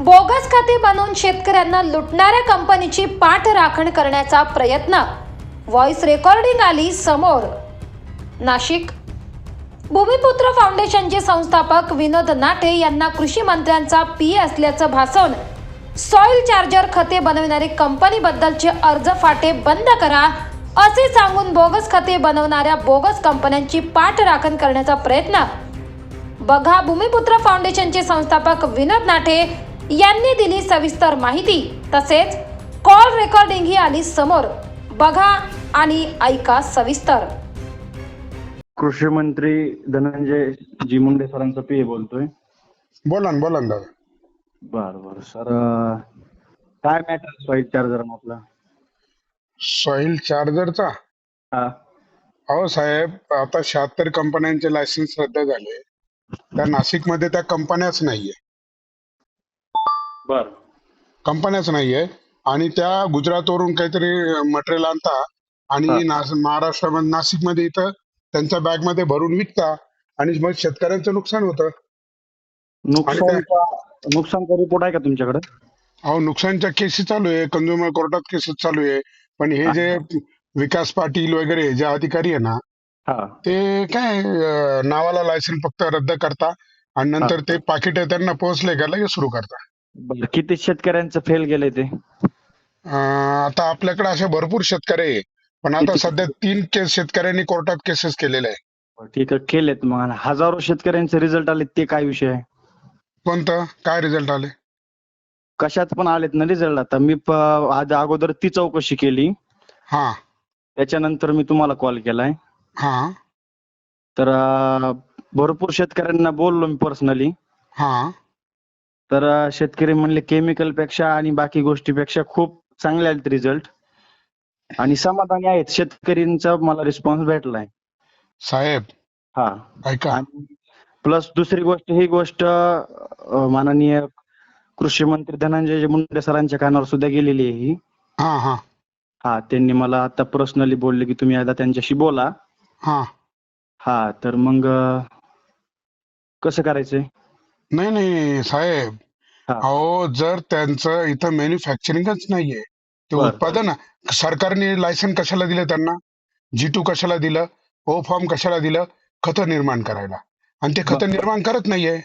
Bogus खाते बनवून शेतकऱ्यांना लुटणाऱ्या कंपनीची पाठराखण करण्याचा प्रयत्न. व्हॉइस रेकॉर्डिंग आली समोर. नाशिक. भूमिपुत्र फाउंडेशनचे संस्थापक विनोद नाटे यांना कृषी मंत्र्यांचा पी असल्याचं भासवून सॉइल चार्जर खते बनविणारी कंपनीबद्दलचे अर्ज फाटे बंद करा असे सांगून बोगस खते बनवणाऱ्या बोगस कंपन्यांची पाठराखण करण्याचा प्रयत्न. बघा भूमिपुत्र फाउंडेशनचे संस्थापक विनोद नाठे यांनी दिली सविस्तर माहिती. तसेच कॉल रेकॉर्डिंग ही आली समोर. बघा आणि ऐका सविस्तर. कृषी मंत्री धनंजय जी मुंडे सरांचा पी बोलतोय. बोला ना बोला ना दादा. बर बर. सर काय मॅटर सॉईल चार्जर आपला सॉइल चार्जरचा? हा. अहो साहेब आता शहात्तर कंपन्यांचे लायसन्स रद्द झाले. त्या नाशिकमध्ये त्या कंपन्याच नाहीये. बर. कंपन्याच नाहीये. आणि त्या गुजरातवरून काहीतरी मटेरियल आणता हा. आणि नास- महाराष्ट्रामध्ये नाशिकमध्ये इथं त्यांच्या बॅगमध्ये भरून विकता आणि मग शेतकऱ्यांचं नुकसान होतं. नुकसानचा नुकसानचा रिपोर्ट आहे का तुमच्याकडे? अहो नुकसानच्या केसेस चालू आहे. कंझ्युमर कोर्टात केसेस चालू आहे. पण हे जे विकास पाटील वगैरे जे अधिकारी आहे ना ते काय अं, नावाला लायसन फक्त रद्द करता आणि नंतर ते पाकिट त्यांना पोहोचले का लगेच सुरू करता? बर किती शेतकऱ्यांचं फेल गेलंय ते? अं, आता आपल्याकडे असे भरपूर शेतकरी आहे पण आता किती? सध्या तीन केस शेतकऱ्यांनी कोर्टात केसेस केलेले आहे. ठीक आहे केलेत मग. आणि हजारो शेतकऱ्यांचे रिझल्ट आले ते काय विषय आहे? कोणतं? काय रिझल्ट आले? कशात पण आलेत ना रिझल्ट आता. मी प- आज अगोदर ती चौकशी केली. हा. त्याच्यानंतर मी तुम्हाला कॉल केलाय. हा. तर अं, भरपूर शेतकऱ्यांना बोललो मी पर्सनली हा. तर अं, शेतकरी म्हणले केमिकलपेक्षा आणि बाकी गोष्टीपेक्षा खूप चांगले आलेत रिझल्ट आणि समाधानी आहेत. शेतकऱ्यांचा मला रिस्पॉन्स भेटलाय. साहेब. हा. ऐका. आणि प्लस दुसरी गोष्ट ही गोष्ट अं, माननीय कृषी मंत्री धनंजय मुंडे सरांच्या कानावर सुद्धा गेलेली आहे ही. हा हा. हा त्यांनी मला आता पर्सनली बोलले की तुम्ही एकदा त्यांच्याशी बोला. हा. हा तर मग कसं करायचंय? नाही नाही साहेब. हा. अहो जर त्यांचं इथं मॅन्युफॅक्चरिंगच नाहीये ते बरं. उत्पादन सरकारने लायसन कशाला दिलं त्यांना? जी टू कशाला दिलं? ओ फॉर्म कशाला दिलं? खतं निर्माण करायला. आणि ते खतं बरं. निर्माण करत नाहीये.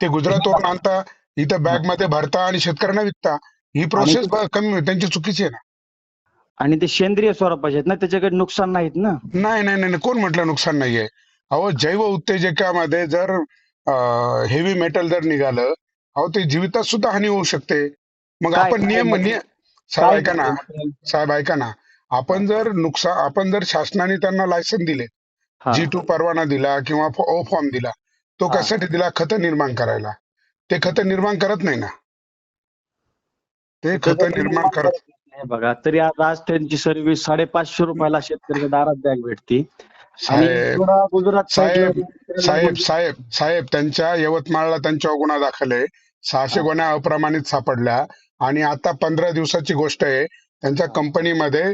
ते गुजरातवरून आणता इथं बॅगमध्ये भरता आणि शेतकऱ्यांना विकता. ही प्रोसेस कमी त्यांची चुकीची आहे ना. आणि ते सेंद्रिय स्वरूपाचे आहेत ना त्याच्याकडे नुकसान नाहीत ना? नाही नाही नाही. कोण म्हटलं नुकसान नाहीये? अहो जैव उत्तेजकामध्ये जर हेवी मेटल जर निघालं अहो ते जीवितात सुद्धा हानी होऊ शकते. मग आपण नियम म्हणजे- साहेब ऐका ना. साहेब ऐका ना. आपण जर नुकसान आपण जर शासनाने त्यांना लायसन दिले. जी टू परवाना दिला किंवा ओ फॉर्म दिला तो. कशासाठी दिला? खतं निर्माण करायला. ते खतं निर्माण करत नाही ना. ते खतं निर्माण करत हे बघा तरी आज आज त्यांची सर्व्हिस साडेपाचशे रुपयाला शेतकऱ्याच्या दारात बॅग भेटती. साहेब साहेब साहेब साहेब साहेब त्यांच्या यवतमाळला त्यांच्यावर गुन्हा दाखल आहे. सहाशे हा. गोण्या अप्रमाणित सापडल्या. आणि आता पंधरा दिवसाची गोष्ट आहे त्यांच्या कंपनीमध्ये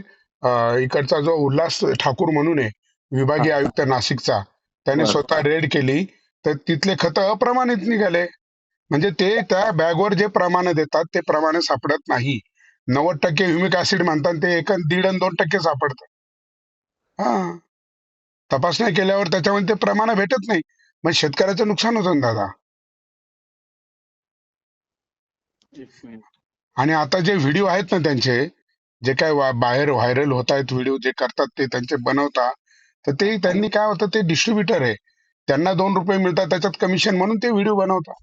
इकडचा जो उल्हास ठाकूर म्हणून आहे विभागीय आयुक्त नाशिकचा त्याने. स्वतः रेड केली. तर तिथले खतं अप्रमाणित निघाले. म्हणजे ते त्या बॅगवर जे प्रमाण देतात ते प्रमाण सापडत नाही. नव्वद टक्के ह्युमिक ऍसिड म्हणतात ते एक दीड आणि दोन टक्के सापडतं. हा. तपासण्या केल्यावर त्याच्यामध्ये ते प्रमाण भेटत नाही. मग शेतकऱ्याचं नुकसान होतं दादा? आणि आता जे व्हिडिओ आहेत ना त्यांचे जे काय बाहेर व्हायरल होत आहेत व्हिडिओ जे करतात ते त्यांचे बनवतात तर ते त्यांनी काय होतं ते डिस्ट्रीब्युटर आहे. त्यांना दोन रुपये मिळतात त्याच्यात कमिशन म्हणून ते व्हिडिओ बनवतात.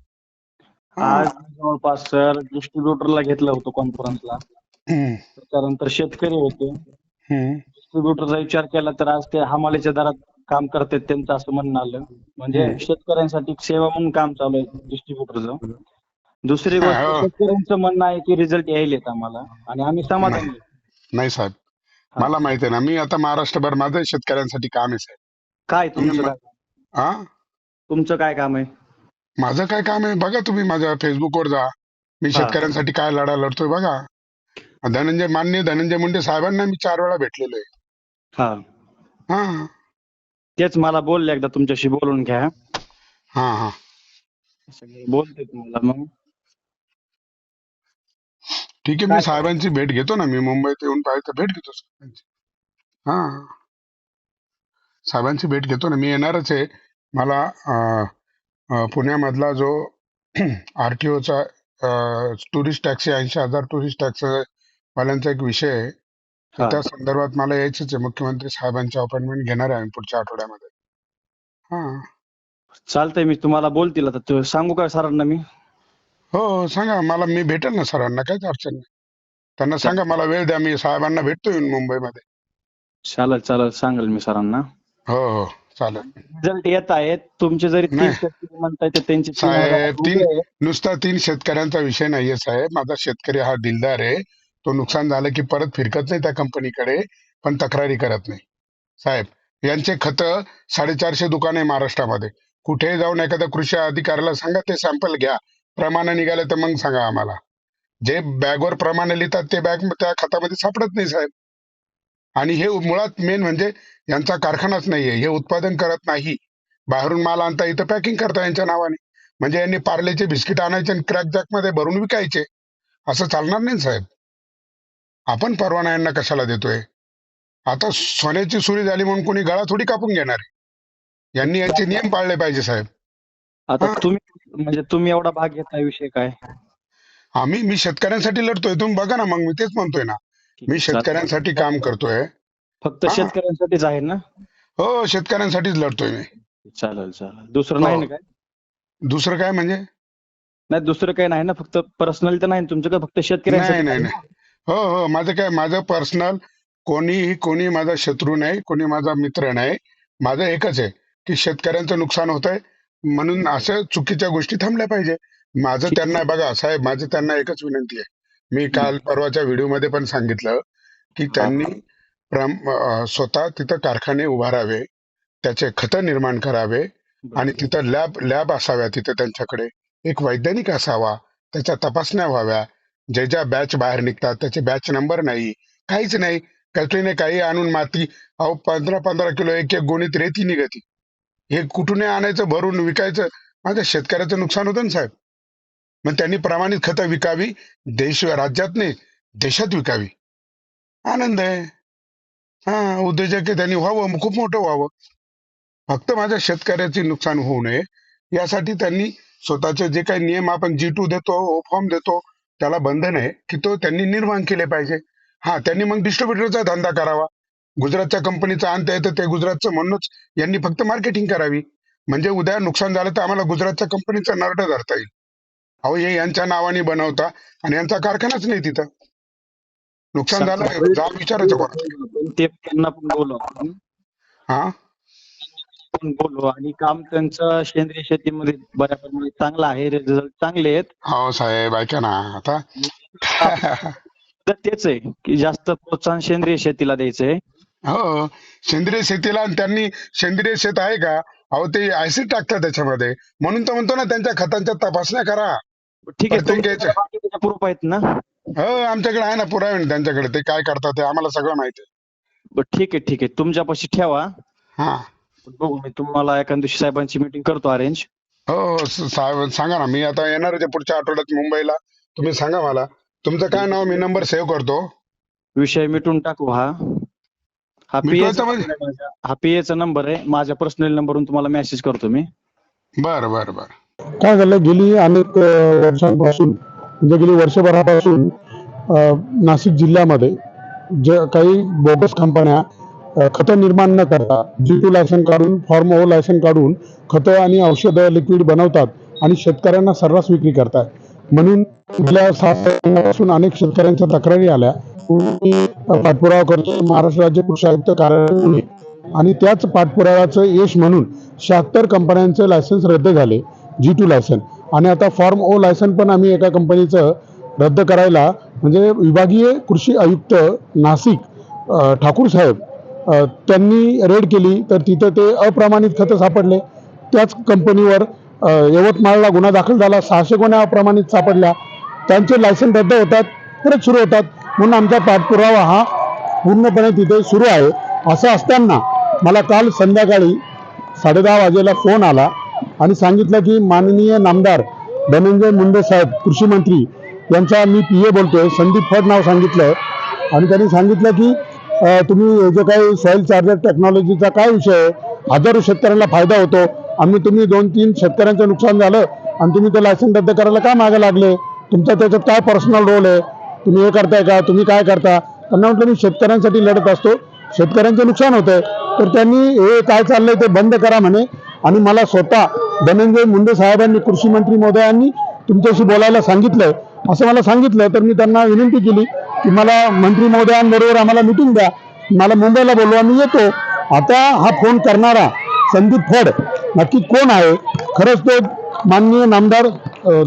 आज जवळपास सर डिस्ट्रीब्युटरला घेतलं होतं कॉन्फरन्सला हम्म, त्याच्यानंतर शेतकरी होते. डिस्ट्रीब्युटरचा विचार केला तर आज ते हमालीच्या दरात काम करतात त्यांचं असं म्हणणं आलं. म्हणजे. शेतकऱ्यांसाठी सेवा म्हणून काम चालू आहे डिस्ट्रीब्युटरचं दुसरी गोष्ट. शेतकऱ्यांचं म्हणणं आहे की रिझल्ट यायलेत आम्हाला आणि आम्ही समाधानी. नाही. साहेब. मला माहिती आहे ना मी आता महाराष्ट्रभर माझं शेतकऱ्यांसाठी काम आहे साहेब. काय तुमचं काय? तुमचं काय काम आहे? माझं काय काम आहे? बघा तुम्ही माझ्या फेसबुकवर जा. मी हा. शेतकऱ्यांसाठी काय लढा लढतोय बघा. धनंजय मान्य धनंजय मुंडे साहेबांना मी चार वेळा भेटलेलो आहे. हा. हा. तेच मला बोलले एकदा तुमच्याशी बोलून घ्या. हा हा. सगळे बोलते तुम्हाला मग. ठीक आहे मी साहेबांची भेट घेतो ना. मी मुंबईत येऊन पाहिजे तर भेट घेतो साहेबांची. हा. साहेबांची भेट घेतो ना. मी येणारच आहे. मला पुण्यामधला जो आरटीओचा टुरिस्ट टॅक्सी ऐंशी हजार टुरिस्ट टॅक्स वाल्यांचा एक विषय आहे. तर. त्या संदर्भात मला यायचंच आहे. मुख्यमंत्री साहेबांची अपॉइंटमेंट घेणार आहे आम्ही पुढच्या आठवड्यामध्ये. हा. चालतंय मी तुम्हाला बोलतील आता. तू- सांगू का सरांना मी? हो हो, सांगा. मला मी भेटेल ना सरांना काहीच अडचण नाही. त्यांना सांगा मला वेळ द्या मी साहेबांना भेटतो येऊन मुंबईमध्ये. चालेल चालेल सांगेल मी सरांना. हो हो. चालेल रिझल्ट येत आहेत. तुमचे जरी तीन नाही. शेतकरी म्हणताय तर त्यांचे तीन हजार साहेब रुपये तीन आहे. नुसता तीन शेतकऱ्यांचा विषय नाहीये साहेब. माझा शेतकरी हा दिलदार आहे. तो नुकसान झालं की परत फिरकत नाही त्या कंपनीकडे पण तक्रारी करत नाही. साहेब यांचे खत साडेचारशे दुकान आहे महाराष्ट्रामध्ये. कुठेही जाऊन एखाद्या कृषी अधिकाऱ्याला सांगा ते सॅम्पल घ्या. प्रमाण निघाले तर मग सांगा आम्हाला. जे बॅगवर प्रमाण लिहितात ते बॅग त्या खतामध्ये सापडत नाही साहेब. आणि हे मुळात मेन म्हणजे यांचा कारखानाच नाहीये. हे उत्पादन करत नाही. बाहेरून माल आणता इथं पॅकिंग करता यांच्या नावाने. म्हणजे यांनी पार्लेचे बिस्किट आणायचे आणि क्रॅक जॅकमध्ये भरून विकायचे. असं चालणार नाही साहेब? आपण परवाना यांना कशाला देतोय? आता सोन्याची सुरी झाली म्हणून कोणी गळा थोडी कापून घेणार आहे. यांनी यांचे नियम पाळले पाहिजे साहेब. आता. तुम्ही म्हणजे तुम्ही एवढा भाग घेताय विषय काय? आम्ही मी शेतकऱ्यांसाठी लढतोय. तुम्ही बघा ना मग मी तेच म्हणतोय ना. मी. शेतकऱ्यांसाठी काम करतोय. फक्त हा. शेतकऱ्यांसाठीच आहे ना? हो शेतकऱ्यांसाठीच लढतोय मी. चालेल चालेल. दुसरं हो. नाही ना काय? दुसरं काय म्हणजे? नाही दुसरं काही नाही ना? फक्त पर्सनल तर नाही ना तुमचं का फक्त नाही शेतकऱ्यांसाठी नाही नाही हो हो. माझं काय? माझं पर्सनल कोणीही कोणी माझा शत्रू नाही कोणी माझा मित्र नाही. माझं एकच आहे की शेतकऱ्यांचं नुकसान होत आहे म्हणून असं चुकीच्या गोष्टी थांबल्या पाहिजे. माझं. त्यांना बघा साहेब माझं त्यांना एकच विनंती आहे. मी काल परवाच्या व्हिडिओमध्ये पण सांगितलं की त्यांनी स्वतः तिथं कारखाने उभारावे त्याचे खतं निर्माण करावे आणि तिथं लॅब लॅब असाव्या तिथं त्यांच्याकडे. एक वैज्ञानिक असावा त्याच्या तपासण्या व्हाव्या. ज्या ज्या बॅच बाहेर निघतात त्याचे बॅच नंबर नाही काहीच नाही. कटरीने काही आणून माती अहो पंधरा पंधरा किलो एक एक गोणीत रेती निघती. हे कुठून आणायचं भरून विकायचं? माझ्या शेतकऱ्याचं नुकसान होतं ना साहेब. मग त्यांनी प्रमाणित खतं विकावी देश राज्यात नाही देशात विकावी. आनंद आहे. हा उद्योजक त्यांनी व्हावं खूप मोठं व्हावं. फक्त माझ्या शेतकऱ्याचे नुकसान होऊ नये. यासाठी त्यांनी स्वतःचे जे काही नियम आपण जी टू देतो फॉर्म देतो त्याला बंधन आहे की तो त्यांनी निर्माण केले पाहिजे. हा त्यांनी मग डिस्ट्रीब्युटरचा धंदा करावा. गुजरातच्या कंपनीचा अंत आहे तर ते गुजरातचं म्हणूनच यांनी फक्त मार्केटिंग करावी. म्हणजे उद्या नुकसान झालं तर आम्हाला गुजरातच्या कंपनीचा नरड धरता येईल. अहो हे यांच्या नावाने बनवता आणि यांचा कारखानाच नाही तिथं. नुकसान झालं जा विचारायचं ते त्यांना पण बोलू आपण हा? पण बोलू आणि काम त्यांचं सेंद्रिय शेतीमध्ये बऱ्या प्रमाणात चांगलं आहे. रिझल्ट चांगले आहेत. हो साहेब ऐका ना आता. तर तेच आहे की जास्त प्रोत्साहन सेंद्रिय शेतीला द्यायचंय. हो सेंद्रिय शेतीला आणि त्यांनी सेंद्रिय शेत आहे का? अहो ते ऍसिड टाकतात त्याच्यामध्ये. म्हणून तर म्हणतो ना त्यांच्या खतांच्या तपासण्या करा. ठीक आहे प्रूफ आहेत ना? हो आमच्याकडे आहे ना पुरावे त्यांच्याकडे ते काय करतात ते आम्हाला सगळं माहिती आहे. ठीक आहे ठीक आहे. तुमच्यापाशी ठेवा. हा. बघू मी तुम्हाला एका दिवशी साहेबांची मीटिंग करतो अरेंज हो हो साहेब सांगा ना मी आता येणार आहे पुढच्या आठवड्यात मुंबईला. तुम्ही सांगा मला. तुमचं काय नाव मी नंबर सेव्ह करतो. विषय मिटून टाकू हा. हा पीए मिटवायचा म्हणजे? हा नंबर आहे. माझ्या पर्सनल नंबरवरून तुम्हाला मेसेज करतो मी. बरं बरं बरं. काय झालं? गेली अनेक वर्षांपासून म्हणजे गेली वर्षभरापासून नाशिक जिल्ह्यामध्ये जे काही बोगस कंपन्या खतं निर्माण न करता जी टू लायसन काढून फॉर्म ओ लायसन काढून खतं आणि औषधं लिक्विड बनवतात आणि शेतकऱ्यांना सर्रास विक्री करतात. म्हणून गेल्या सात अनेक शेतकऱ्यांच्या तक्रारी आल्या. पाठपुरावा करतो महाराष्ट्र राज्य कृषी आयुक्त कार्यालय आणि त्याच पाठपुराव्याचं यश म्हणून शहात्तर कंपन्यांचे लायसन्स रद्द झाले. जी टू लायसन आणि आता फॉर्म ओ लायसन पण आम्ही एका कंपनीचं रद्द करायला म्हणजे विभागीय कृषी आयुक्त नाशिक ठाकूर साहेब त्यांनी रेड केली. तर तिथं ते अप्रमाणित खतं सापडले. त्याच कंपनीवर यवतमाळला गुन्हा दाखल झाला. सहाशे गुन्ह्या अप्रमाणित सापडल्या. त्यांचे लायसन रद्द होतात. परत सुरू होतात. म्हणून आमचा पाठपुरावा हा पूर्णपणे तिथे सुरू आहे. असं असताना मला काल संध्याकाळी साडेदहा वाजेला फोन आला. आणि सांगितलं की माननीय नामदार धनंजय मुंडे साहेब कृषी मंत्री यांचा मी पी ए बोलतोय संदीप फड नाव सांगितलं. आणि त्यांनी सांगितलं की तुम्ही जे काही सॉईल चार्जर टेक्नॉलॉजीचा काय विषय आहे हजारो शेतकऱ्यांना फायदा होतो. आम्ही तुम्ही दोन तीन शेतकऱ्यांचं नुकसान झालं आणि तुम्ही ते लायसन रद्द करायला काय मागे लागले? तुमचा त्याच्यात काय पर्सनल रोल आहे? तुम्ही हे करताय का? तुम्ही काय करता? त्यांना म्हटलं मी शेतकऱ्यांसाठी लढत असतो. शेतकऱ्यांचे नुकसान होतंय. तर त्यांनी हे काय चाललंय ते बंद करा म्हणे. आणि मला स्वतः धनंजय मुंडे साहेबांनी कृषी मंत्री महोदयांनी तुमच्याशी बोलायला सांगितलंय असं मला सांगितलं तर मी त्यांना विनंती केली की मला मंत्री महोदयांबरोबर आम्हाला मिटिंग द्या. मला मुंबईला बोलवा मी येतो. आता हा फोन करणारा संदीप फड नक्की कोण आहे? खरंच तो माननीय नामदार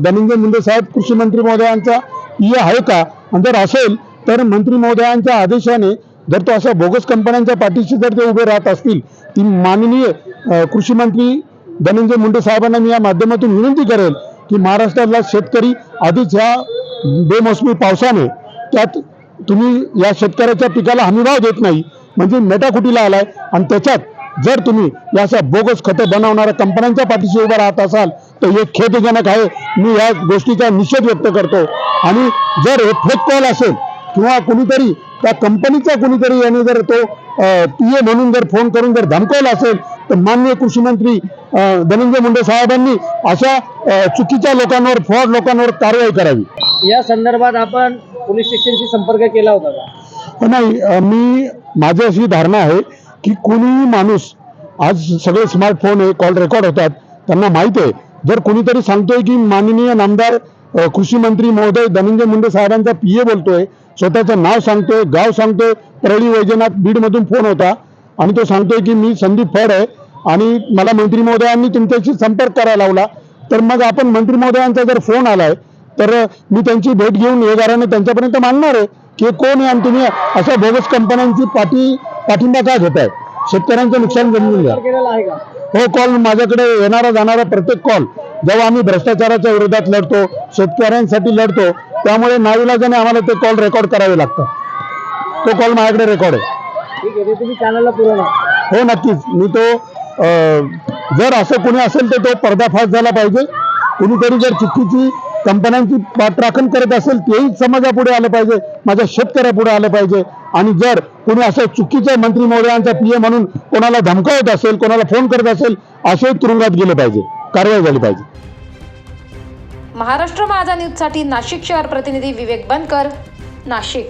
धनंजय मुंडे साहेब कृषी मंत्री महोदयांचा ई आहे का? आणि जर असेल तर मंत्री महोदयांच्या आदेशाने जर तो अशा बोगस कंपन्यांच्या पाठीशी जर ते उभे राहत असतील ती माननीय कृषी मंत्री धनंजय मुंडे साहेबांना मी या माध्यमातून विनंती करेल की महाराष्ट्रातला शेतकरी आधीच ह्या बेमोसमी पावसाने त्यात तुम्ही या शेतकऱ्याच्या पिकाला हमीभाव देत नाही म्हणजे मेटाकुटीला आलाय आणि त्याच्यात जर तुम्ही या अशा बोगस खतं बनवणाऱ्या कंपन्यांच्या पाठीशी उभा राहत असाल तर हे खेदजनक आहे. मी या गोष्टीचा निषेध व्यक्त करतो. आणि जर हे फेक कॉल असेल किंवा कुणीतरी त्या कंपनीचा कुणीतरी याने जर तो पी ए म्हणून जर फोन करून जर धमकवला असेल तर माननीय कृषी मंत्री धनंजय मुंडे साहेबांनी अशा चुकीच्या लोकांवर फ्रॉड लोकांवर कारवाई करावी. या संदर्भात आपण पोलीस स्टेशनशी संपर्क केला होता का? पण नाही मी माझी अशी धारणा आहे की कोणीही माणूस आज सगळे स्मार्टफोन आहे कॉल रेकॉर्ड होतात त्यांना माहीत आहे. जर कोणीतरी सांगतोय की माननीय नामदार कृषी मंत्री महोदय धनंजय मुंडे साहेबांचा पी ए बोलतोय. स्वतःचं नाव सांगतोय गाव सांगतोय. परळी वैजनाथ बीडमधून फोन होता. आणि तो सांगतोय की मी संदीप फड आहे आणि मला मंत्री महोदयांनी तुमच्याशी संपर्क करायला लावला. तर मग आपण मंत्री महोदयांचा जर फोन आलाय तर मी त्यांची भेट घेऊन हे गाराने त्यांच्यापर्यंत मानणार आहे. की कोण आहे आणि तुम्ही अशा बोगस कंपन्यांची पाठी पाठिंबा का घेताय? शेतकऱ्यांचं नुकसान जमवून घ्या हो कॉल माझ्याकडे येणारा जाणारा प्रत्येक कॉल जेव्हा आम्ही भ्रष्टाचाराच्या विरोधात लढतो शेतकऱ्यांसाठी लढतो त्यामुळे नाविलाजाने आम्हाला ते कॉल रेकॉर्ड करावे लागतात. तो कॉल माझ्याकडे रेकॉर्ड आहे. तुम्ही चॅनलला हो नक्कीच. मी तो जर असं कोणी असेल तर तो पर्दाफाश झाला पाहिजे. कुणीतरी जर चुकीची कंपन्यांची पाठराखण करत असेल तेही समाजापुढे आलं पाहिजे माझ्या शेतकऱ्यापुढे आलं पाहिजे. आणि जर कोणी असं चुकीच्या मंत्री महोदयांचा पीए म्हणून कोणाला धमकावत असेल कोणाला फोन करत असेल असे तुरुंगात गेले पाहिजे कारवाई झाली पाहिजे. महाराष्ट्र माझा न्यूजसाठी नाशिक शहर प्रतिनिधी विवेक बनकर नाशिक.